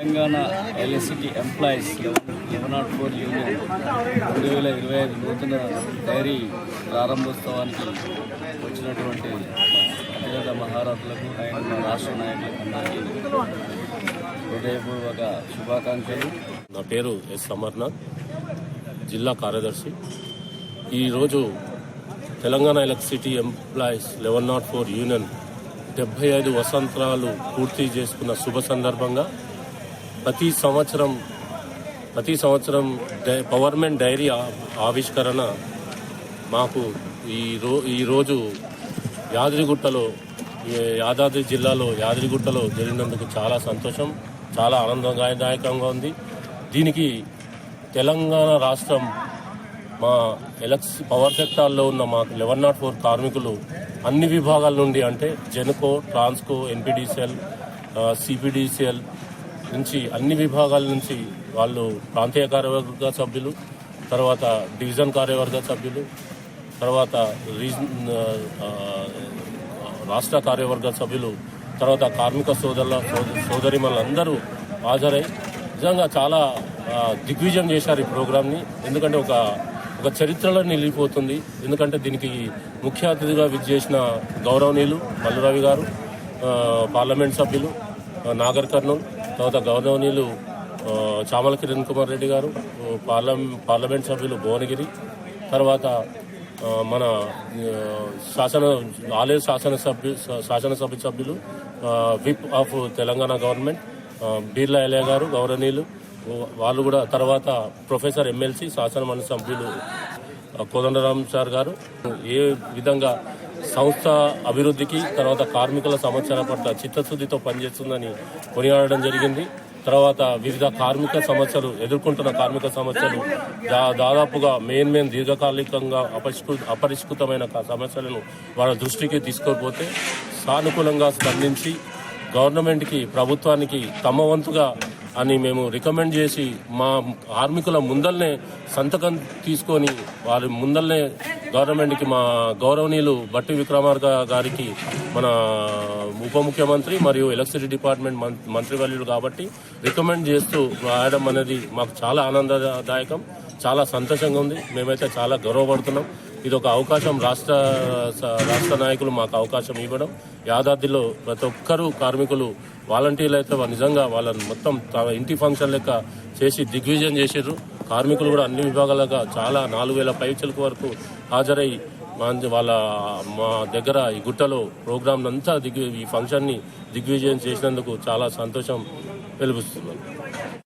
Telangana electricity employees eleven nought four union రెండు వేల ఇరవై ఐదు నూతన డైరీ ప్రారంభోత్సవానికి వచ్చినటువంటి అతిరథ మహారాజులకు ఆయన మా రాష్ట్ర నాయకులకు అందరికీ హృదయపూర్వక శుభాకాంక్షలు. నా పేరు ఎస్ అమర్నాథ్ జిల్లా కార్యదర్శి. ఈరోజు Telangana electricity employees eleven nought four union డెబ్బై ఐదు వసంతరాలు పూర్తి చేసుకున్న శుభ సందర్భంగా ప్రతి సంవత్సరం ప్రతి సంవత్సరం డై- పవర్మెంట్ డైరీ ఆవిష్కరణ మాకు ఈ రో ఈరోజు యాదగిరిగుట్టలో యాదాద్రి జిల్లాలో యాదగిరిగుట్టలో జరిగినందుకు చాలా సంతోషం చాలా ఆనందదాయకంగా ఉంది. దీనికి తెలంగాణ రాష్ట్రం మా ఎలక్స్ పవర్ సెక్టార్లో ఉన్న మా లెవెన్ నాట్ ఫోర్ కార్మికులు అన్ని విభాగాల నుండి అంటే జెన్కో ట్రాన్స్కో ఎన్పిడిసిఎల్ సిపిడిసిఎల్ నుంచి అన్ని విభాగాల నుంచి వాళ్ళు ప్రాంతీయ కార్యవర్గ సభ్యులు తర్వాత డివిజన్ కార్యవర్గ సభ్యులు తర్వాత రీజన్ రాష్ట్ర కార్యవర్గ సభ్యులు తర్వాత కార్మిక సోదరుల సోదరిమలందరూ హాజరై నిజంగా చాలా దిగ్విజయం చేశారు ఈ ప్రోగ్రామ్ని ఎందుకంటే ఒక ఒక చరిత్రలో నిలిగిపోతుంది. ఎందుకంటే దీనికి ముఖ్య అతిథిగా విచ్చేసిన గౌరవనీయులు మల్లురవి గారు పార్లమెంట్ సభ్యులు నాగర్ కర్నూలు తర్వాత గౌరవనీయులు చామల కిరణ్ కుమార్ రెడ్డి గారు పార్లమె పార్లమెంట్ సభ్యులు భువనగిరి తర్వాత మన శాసన ఆలయ శాసనసభ్యు శాసనసభ సభ్యులు whip of Telangana government Beerla Ilaiah గారు గౌరవనీయులు వాళ్ళు కూడా తర్వాత ప్రొఫెసర్ ఎమ్మెల్సీ శాసనమండలి సభ్యులు కోదండరామ్ సార్ గారు. ఏ విధంగా సంస్థ అభివృద్ధికి తర్వాత కార్మికుల సమస్యల పట్ల చిత్తశుద్ధితో పనిచేస్తుందని కొనియాడడం జరిగింది. తర్వాత వివిధ కార్మిక సమస్యలు ఎదుర్కొంటున్న కార్మిక సమస్యలు దా- దాదాపుగా మెయిన్ మెయిన్ దీర్ఘకాలికంగా అపరిష్కృ అపరిష్కృతమైన సమస్యలను వాళ్ళ దృష్టికి తీసుకోకపోతే సానుకూలంగా స్పందించి గవర్నమెంట్కి ప్రభుత్వానికి తమ వంతుగా అని మేము రికమెండ్ చేసి మా కార్మికుల ముందల్నే సంతకం తీసుకొని వారి ముందల్నే గవర్నమెంట్కి మా గౌరవనీయులు బట్టి విక్రమార్క గారికి మన ఉప ముఖ్యమంత్రి మరియు ఎలక్ట్రిసిటీ డిపార్ట్మెంట్ మం- మంత్రివర్యులు కాబట్టి రికమెండ్ చేస్తూ రాయడం అనేది మాకు చాలా ఆనందదాయకం చాలా సంతోషంగా ఉంది. మేమైతే చాలా గౌరవపడుతున్నాం. ఇది ఒక అవకాశం రాష్ట్ర స- రాష్ట్ర నాయకులు మాకు అవకాశం ఇవ్వడం. యాదాద్రిలో ప్రతి ఒక్కరూ కార్మికులు వాలంటీర్లు అయితే నిజంగా వాళ్ళని మొత్తం తమ ఇంటి ఫంక్షన్ లెక్క చేసి దిగ్విజయం చేసిర్రు. కార్మికులు కూడా అన్ని విభాగాలుగా చాలా నాలుగు వేల పైచలకు వరకు హాజరై మా వాళ్ళ మా దగ్గర ఈ గుట్టలో ప్రోగ్రామ్ అంతా ఈ ఫంక్షన్ని దిగ్విజయం చేసినందుకు చాలా సంతోషం వెలిపిస్తున్నాను